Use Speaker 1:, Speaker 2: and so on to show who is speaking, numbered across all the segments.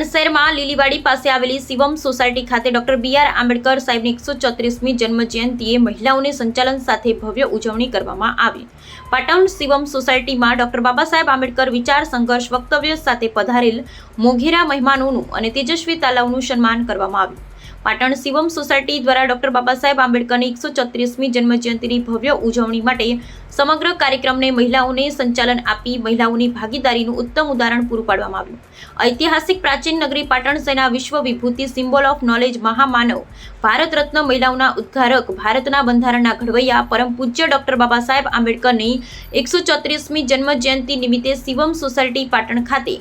Speaker 1: પાટણ શહેરમાં લીલીવાડી પાસે આવેલી શિવમ સોસાયટી ખાતે ડોક્ટર બી આર આંબેડકર સાહેબની એકસો ચોત્રીસમી જન્મ જયંતિએ મહિલાઓની સંચાલન સાથે ભવ્ય ઉજવણી કરવામાં આવી. પાટણ શિવમ સોસાયટીમાં ડોક્ટર બાબા સાહેબ આંબેડકર વિચાર સંઘર્ષ વક્તવ્ય સાથે પધારેલ મોઘેરા મહેમાનોનું અને તેજસ્વી તાલાવનું સન્માન કરવામાં આવ્યું. પાટણ શિવમ સોસાયટી દ્વારા ડોક્ટર બાબા સાહેબ આંબેડકરની એકસો ચોત્રીસમી જન્મજયંતિની ભવ્ય ઉજવણી માટે સમગ્ર કાર્યક્રમને મહિલાઓને સંચાલન આપી મહિલાઓની ભાગીદારીનું ઉત્તમ ઉદાહરણ પૂરું પાડવામાં આવ્યું. ઐતિહાસિક પ્રાચીન નગરી પાટણ સેના વિશ્વ વિભૂતિ સિમ્બોલ ઓફ નોલેજ મહામાનવ ભારત રત્ન મહિલાઓના ઉદ્ઘારક ભારતના બંધારણના ઘડવૈયા, પરમ પૂજ્ય ડોક્ટર બાબા સાહેબ આંબેડકરની એકસો ચોત્રીસમી જન્મજયંતિ નિમિત્તે શિવમ સોસાયટી પાટણ ખાતે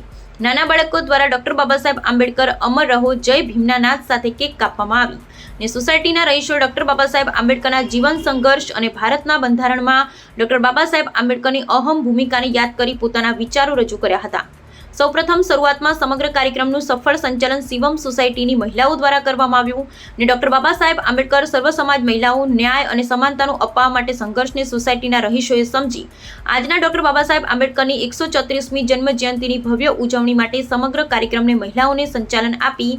Speaker 1: નાના બાળકો દ્વારા ડોક્ટર બાબા સાહેબ આંબેડકર અમર રહો, જય ભીમના નાદ સાથે કેક કાપવામાં આવી અને સોસાયટીના રહીશો ડોક્ટર બાબા સાહેબ આંબેડકરના જીવન સંઘર્ષ અને ભારતના બંધારણમાં ડોક્ટર બાબા સાહેબ આંબેડકરની અહમ ભૂમિકાને યાદ કરી પોતાના વિચારો રજૂ કર્યા હતા. સૌપ્રથમ શરૂઆતમાં સમગ્ર કાર્યક્રમનું સફળ સંચાલન શિવમ સોસાયટીની મહિલાઓ દ્વારા કરવામાં આવ્યું અને ડોક્ટર બાબા સાહેબ આંબેડકર સર્વ સમાજ મહિલાઓ, ન્યાય અને સમાનતાનું અપાવવા માટે સંઘર્ષને સોસાયટીના રહીશોએ સમજી. આજના ડોક્ટર બાબા સાહેબ આંબેડકરની એકસો ચોત્રીસમી જન્મ જયંતિની ભવ્ય ઉજવણી માટે સમગ્ર કાર્યક્રમને મહિલાઓને સંચાલન આપી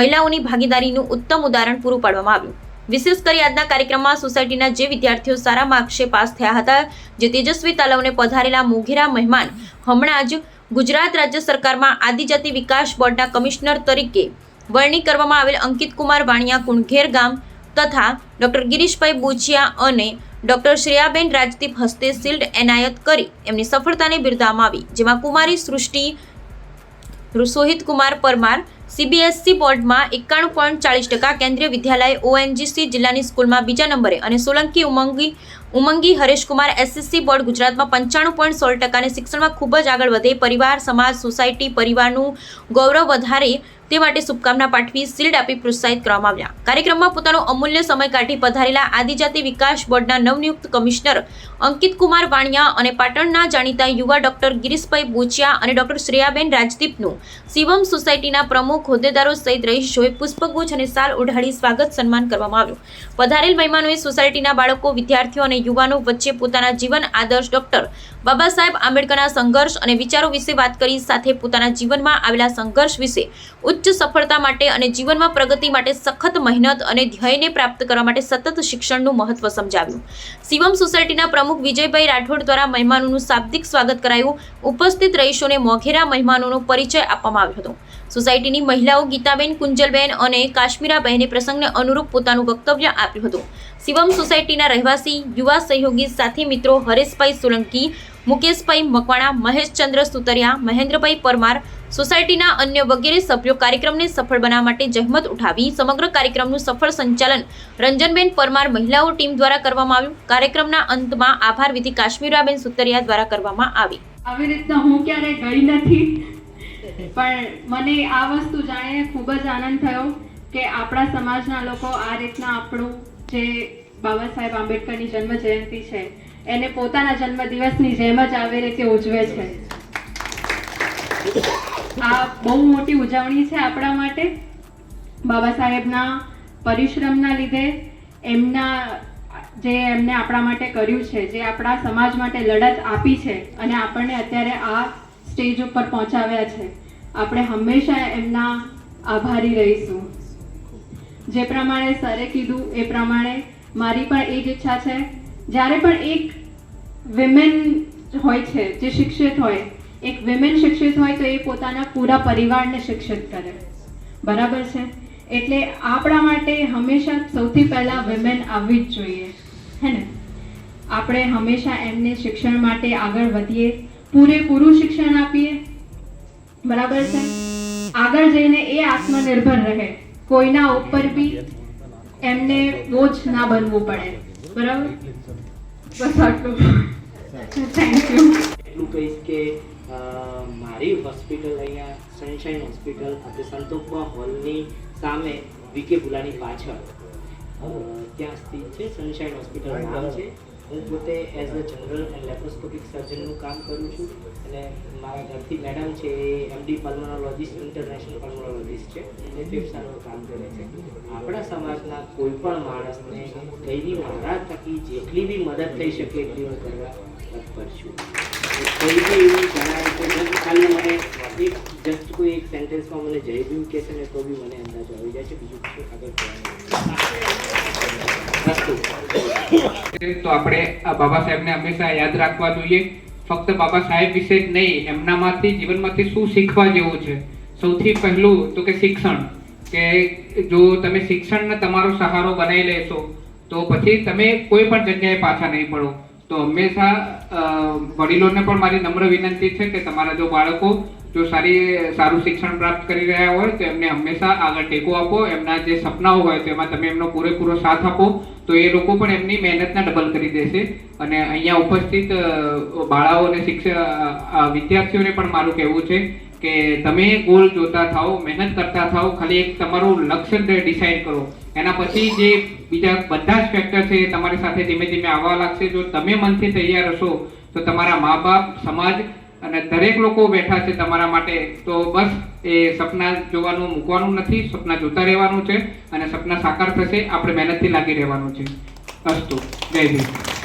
Speaker 1: મહિલાઓની ભાગીદારીનું ઉત્તમ ઉદાહરણ પૂરું પાડવામાં આવ્યું. વિશેષ કરી આજના કાર્યક્રમમાં સોસાયટીના જે વિદ્યાર્થીઓ સારા માર્ક્સે પાસ થયા હતા, જે તેજસ્વી તાલાવને પધારેલા મોઘેરા મહેમાન, હમણાં જ ગુજરાત રાજ્ય સરકારમાં આદિજાતિ વિકાસ બોર્ડના કમિશનર તરીકે વરણી કરવામાં આવેલ અંકિત કુમાર વાણિયા કુણઘેર ગામ તથા ડૉક્ટર ગિરીશભાઈ બુચિયા અને ડૉક્ટર શ્રેયાબેન રાજદીપ હસ્તે શિલ્ડ એનાયત કરી એમની સફળતાને બિરદાવવામાં આવી, જેમાં કુમારી સૃષ્ટિ સોહિત કુમાર પરમાર સીબીએસસી બોર્ડમાં એકાણું પોઈન્ટ ચાળીસ ટકા કેન્દ્રીય વિદ્યાલય ઓએનજીસી જિલ્લાની સ્કૂલમાં બીજા નંબરે અને સોલંકી ઉમંગી ઉમંગી હરેશકુમાર એસએસસી બોર્ડ ગુજરાતમાં પંચાણું પોઈન્ટ સોળ ટકાને શિક્ષણમાં ખૂબ જ આગળ વધે. પરિવાર, સમાજ, સોસાયટી, પરિવારનું ગૌરવ વધારે તે માટે શુભકામના પાઠવી શિલ્ડ આપી પ્રોત્સાહિત કરવામાં આવ્યા. કાર્યક્રમમાં પોતાનો અમૂલ્ય સમય કાઢી પધારેલા આદિજાતિ વિકાસ બોર્ડના નવનિયુક્ત કમિશનર અંકિત કુમાર વાણિયા અને પાટણના જાણીતા યુવા ડોક્ટર ગિરીશભાઈ બોચિયા અને ડોક્ટર શ્રેયાબેન રાજદીપનું શિવમ સોસાયટીના પ્રમુખ હોદ્દેદારો સહિત રહીશોએ પુષ્પગુચ્છ અને સાલ ઉઢાડી સ્વાગત સન્માન કરવામાં આવ્યું. પધારેલ મહેમાનોએ સોસાયટીના બાળકો, વિદ્યાર્થીઓ અને યુવાનો વચ્ચે પોતાના જીવન આદર્શ ડોક્ટર બાબા સાહેબ આંબેડકરના સંઘર્ષ અને વિચારો વિશે વાત કરી સાથે પોતાના જીવનમાં આવેલા સંઘર્ષ વિશે ઉચ્ચ સફળતા માટે અને જીવનમાં પ્રગતિ માટે સખત મહેનત અને ધ્યેયને પ્રાપ્ત કરવા માટે સતત શિક્ષણનું મહત્વ સમજાવ્યું. શિવમ સોસાયટીના પ્રમુખ વિજયભાઈ રાઠોડ દ્વારા મહેમાનોનું શાબ્દિક સ્વાગત કરાયું. ઉપસ્થિત રહીશોને મોઘેરા મહેમાનોનો પરિચય આપવામાં આવ્યો હતો. સોસાયટીની મહિલાઓ ગીતાબેન, કુંજલબેન અને કાશ્મીરાબહેને પ્રસંગને અનુરૂપ પોતાનું વક્તવ્ય આપ્યું હતું. શિવમ સોસાયટીના રહેવાસી, યુવા સહયોગી સાથી મિત્રો હરેશભાઈ સોલંકી, મુકેશભાઈ મકવાણા, મહેશચંદ્ર સુતરિયા, મહેન્દ્રભાઈ પરમાર સોસાયટીના અન્ય વગેરે સભ્યો કાર્યક્રમને સફળ બનાવવા માટે જહેમત ઉઠાવી સમગ્ર કાર્યક્રમનું સફળ સંચાલન રંજનબેન પરમાર મહિલાઓ ટીમ દ્વારા કરવામાં આવ્યું. કાર્યક્રમના અંતમાં આભાર વિધિ કાશ્મીરાબેન સુતરિયા દ્વારા કરવામાં આવી.
Speaker 2: આવી રીતના હું ક્યારે ગઈ નથી, પણ મને આ વસ્તુ જાણીને ખૂબ જ આનંદ થયો કે આપણા સમાજના લોકો આ રીતના આપણું જે બાબા સાહેબ આંબેડકરની જન્મ જયંતિ છે, એને પોતાના જન્મદિવસની જેમ જ આવી રીતે ઉજવે છે. આ બહુ મોટી ઉજવણી છે આપણા માટે. બાબા સાહેબના પરિશ્રમના લીધે એમના, જે એમને આપણા માટે કર્યું છે, જે આપણા સમાજ માટે લડત આપી છે અને આપણને અત્યારે આ સ્ટેજ ઉપર પહોંચાડ્યા છે. આપણે હંમેશા એમના આભારી રહીશું. જે પ્રમાણે સરે કીધું, એ પ્રમાણે મારી પણ એ જ ઈચ્છા છે. જ્યારે પણ એક વિમેન હોય છે, જે શિક્ષિત હોય એક વિમેન શિક્ષિત હોય તો એ પોતાના પૂરા પરિવારને શિક્ષિત કરે. બરાબર છે? એટલે આપણા માટે હંમેશા સૌથી પહેલાં વિમેન આવવી જ જોઈએ. હે ને? આપણે હંમેશા એમને શિક્ષણ માટે આગળ વધીએ. પૂરેપૂરું શિક્ષણ આપીએ. બરાબર છે? આગળ જઈને એ આત્મનિર્ભર રહે. કોઈના ઉપર બી એમને બોજ ના બનવું પડે. બરાબર? બસ આટલું. થેન્ક યુ
Speaker 3: એટલું કહીશ કે મારી હોસ્પિટલ અહીંયા સનશાઇન હોસ્પિટલ આપણે સંતોકમાં હોલની સામે વીકે ભુલાની પાછળ. ત્યાં સ્થિત છે સનશાઇન હોસ્પિટલ નામ છે. હું પોતે as a general and laparoscopic સર્જનનું કામ કરું છું અને મારા ઘરથી મેડમ છે એ એમડી પલ્મોનોલોજીસ્ટ ઇન્ટરનેશનલ પલ્મોનોલોજીસ્ટ છે. એ ફેફસાનું કામ કરે છે. આપણા સમાજના કોઈ પણ માણસને કંઈની મારા થકી જેટલી બી મદદ થઈ શકે એટલી હું કરવા તત્પર છું. કોઈ બી એવું ખાલી મને એક, જસ્ટ કોઈ એક સેન્ટેન્સમાં મને જય ભીમ કહેશે ને તો બી મને અંદાજો આવી જાય છે. બીજું આગળ કહેવાનું.
Speaker 4: તો આપણે આ બાબા સાહેબને હંમેશા યાદ રાખવા જોઈએ. ફક્ત બાબા સાહેબ વિશે જ નહીં, એમનામાંથી, જીવનમાંથી શું શીખવા જેવું છે? સૌથી પહેલું તો કે શિક્ષણ. કે જો તમે શિક્ષણને તમારો સહારો બનાવી લેશો, તો પછી તમે કોઈ પણ જગ્યાએ પાછા નહીં પડો. તો હંમેશા વડીલોને પણ મારી નમ્ર વિનંતી છે કે તમારા જો બાળકો જો સારી, સારું શિક્ષણ પ્રાપ્ત કરી રહ્યા હોય તો એમને હંમેશા આગળ ટેકો આપો. એમના જે સપનાઓ હોય તેમાં તમે એમનો પૂરેપૂરો સાથ આપો. તો એ લોકો પણ એમની મહેનતના ડબલ કરી દેશે. અને અહીંયા ઉપસ્થિત બાળાઓ અને શિક્ષક વિદ્યાર્થીઓને પણ મારું કહેવું છે કે તમે ગોલ જોતા થાઓ, મહેનત કરતા થાઓ, ખાલી એક તમારું લક્ષ્ય ડિસાઈડ કરો. એના પછી જે બીજા બધા જ ફેક્ટર છે એ તમારી સાથે ધીમે ધીમે આવવા લાગશે. જો તમે મનથી તૈયાર હશો, તો તમારા મા બાપ, સમાજ અને દરેક લોકો બેઠા છે તમારા માટે. તો બસ એ સપના જોવાનું મૂકવાનું નથી, સપના જોતા રહેવાનું છે અને સપના સાકાર થશે, આપણે મહેનતથી લાગી રહેવાનું છે. અસ્તુ. જય ભીમ.